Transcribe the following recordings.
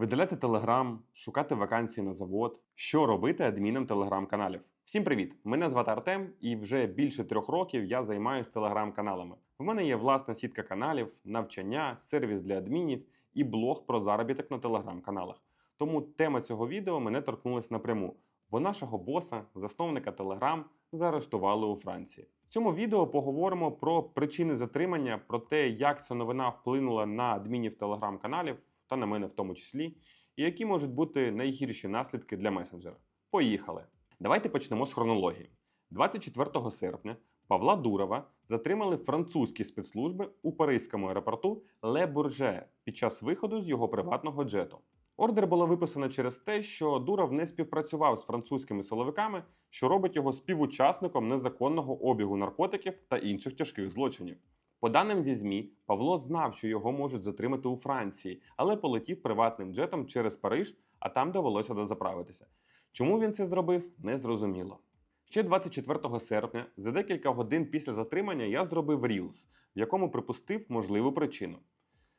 Видаляти телеграм, шукати вакансії на завод, що робити адмінам телеграм-каналів. Всім привіт! Мене звати Артем, і вже більше трьох років я займаюся телеграм-каналами. В мене є власна сітка каналів, навчання, сервіс для адмінів і блог про заробіток на телеграм-каналах. Тому тема цього відео мене торкнулась напряму, бо нашого боса, засновника Telegram, заарештували у Франції. В цьому відео поговоримо про причини затримання, про те, як ця новина вплинула на адмінів телеграм-каналів та на мене в тому числі, і які можуть бути найгірші наслідки для месенджера. Поїхали! Давайте почнемо з хронології. 24 серпня Павла Дурова затримали французькі спецслужби у паризькому аеропорту Ле Бурже під час виходу з його приватного джету. Ордер було виписано через те, що Дуров не співпрацював з французькими силовиками, що робить його співучасником незаконного обігу наркотиків та інших тяжких злочинів. По даним зі ЗМІ, Павло знав, що його можуть затримати у Франції, але полетів приватним джетом через Париж, а там довелося дозаправитися. Чому він це зробив, не зрозуміло. Ще 24 серпня, за декілька годин після затримання, я зробив Reels, в якому припустив можливу причину.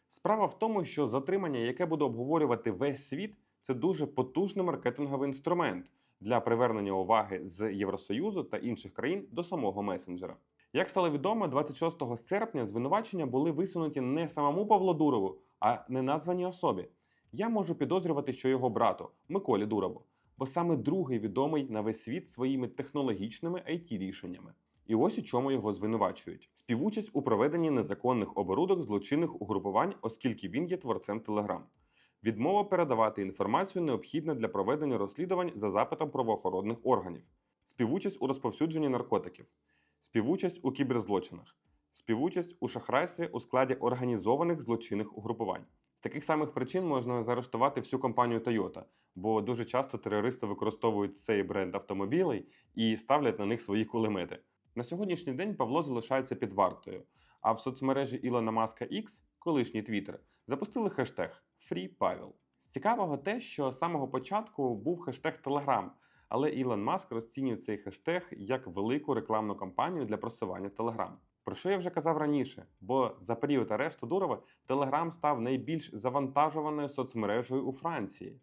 Справа в тому, що затримання, яке буде обговорювати весь світ, це дуже потужний маркетинговий інструмент для привернення уваги з Євросоюзу та інших країн до самого месенджера. Як стало відомо, 26 серпня звинувачення були висунуті не самому Павлу Дурову, а неназваній особі. Я можу підозрювати, що його брату Миколі Дурову, бо саме другий відомий на весь світ своїми технологічними it рішеннями. І ось у чому його звинувачують: співучасть у проведенні незаконних оборудок злочинних угрупувань, оскільки він є творцем Телеграм. Відмова передавати інформацію необхідна для проведення розслідувань за запитом правоохоронних органів, співучасть у розповсюдженні наркотиків, співучасть у кіберзлочинах, співучасть у шахрайстві у складі організованих злочинних угрупувань. З таких самих причин можна заарештувати всю компанію Toyota, бо дуже часто терористи використовують цей бренд автомобілей і ставлять на них свої кулемети. На сьогоднішній день Павло залишається під вартою, а в соцмережі Ілона Маска X, колишній Twitter, запустили хештег FreePavel. З цікавого те, що з самого початку був хештег Telegram, але Ілон Маск розцінює цей хештег як велику рекламну кампанію для просування Telegram. Про що я вже казав раніше, бо за період арешту Дурова Telegram став найбільш завантажуваною соцмережею у Франції.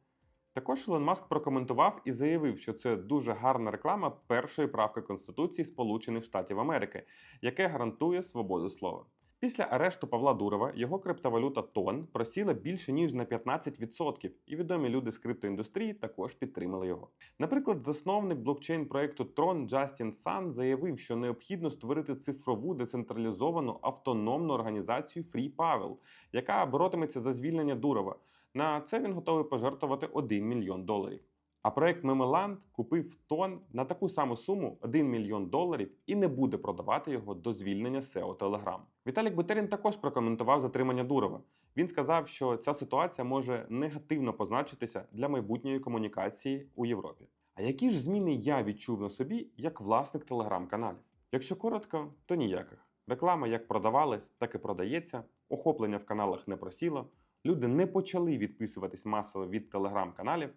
Також Ілон Маск прокоментував і заявив, що це дуже гарна реклама першої правки Конституції Сполучених Штатів Америки, яке гарантує свободу слова. Після арешту Павла Дурова його криптовалюта Тон просіла більше ніж на 15%, і відомі люди з криптоіндустрії також підтримали його. Наприклад, засновник блокчейн проекту Tron Джастін Сан заявив, що необхідно створити цифрову децентралізовану автономну організацію Free Pavel, яка боротиметься за звільнення Дурова. На це він готовий пожертвувати 1 мільйон доларів. А проект Мемеланд купив тон на таку саму суму 1 мільйон доларів і не буде продавати його до звільнення SEO Telegram. Віталік Бутерін також прокоментував затримання Дурова. Він сказав, що ця ситуація може негативно позначитися для майбутньої комунікації у Європі. А які ж зміни я відчув на собі як власник телеграм-каналів? Якщо коротко, то ніяких. Реклама як продавалась, так і продається, охоплення в каналах не просіло, люди не почали відписуватись масово від телеграм-каналів.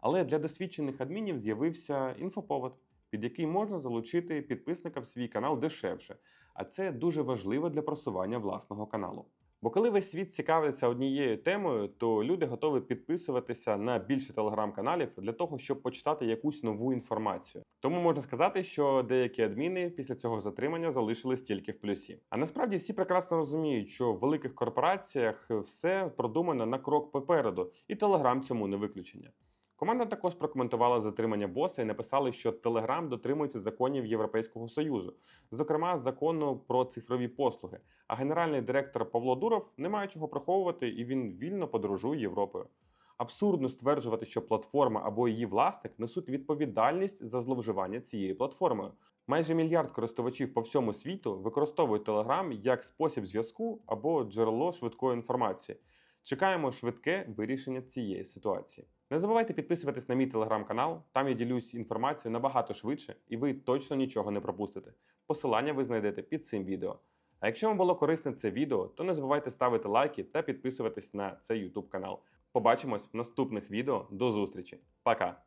Але для досвідчених адмінів з'явився інфоповод, під який можна залучити підписника в свій канал дешевше. А це дуже важливо для просування власного каналу. Бо коли весь світ цікавиться однією темою, то люди готові підписуватися на більше телеграм-каналів для того, щоб почитати якусь нову інформацію. Тому можна сказати, що деякі адміни після цього затримання залишились тільки в плюсі. А насправді всі прекрасно розуміють, що в великих корпораціях все продумано на крок попереду, і телеграм цьому не виключення. Команда також прокоментувала затримання боса і написали, що Telegram дотримується законів Європейського союзу, зокрема закону про цифрові послуги. А генеральний директор Павло Дуров не має чого приховувати і він вільно подорожує Європою. Абсурдно стверджувати, що платформа або її власник несуть відповідальність за зловживання цією платформою. Майже мільярд користувачів по всьому світу використовують Telegram як спосіб зв'язку або джерело швидкої інформації. Чекаємо швидке вирішення цієї ситуації. Не забувайте підписуватись на мій телеграм-канал, там я ділюсь інформацією набагато швидше, і ви точно нічого не пропустите. Посилання ви знайдете під цим відео. А якщо вам було корисне це відео, то не забувайте ставити лайки та підписуватись на цей YouTube канал. Побачимось в наступних відео. До зустрічі. Пока!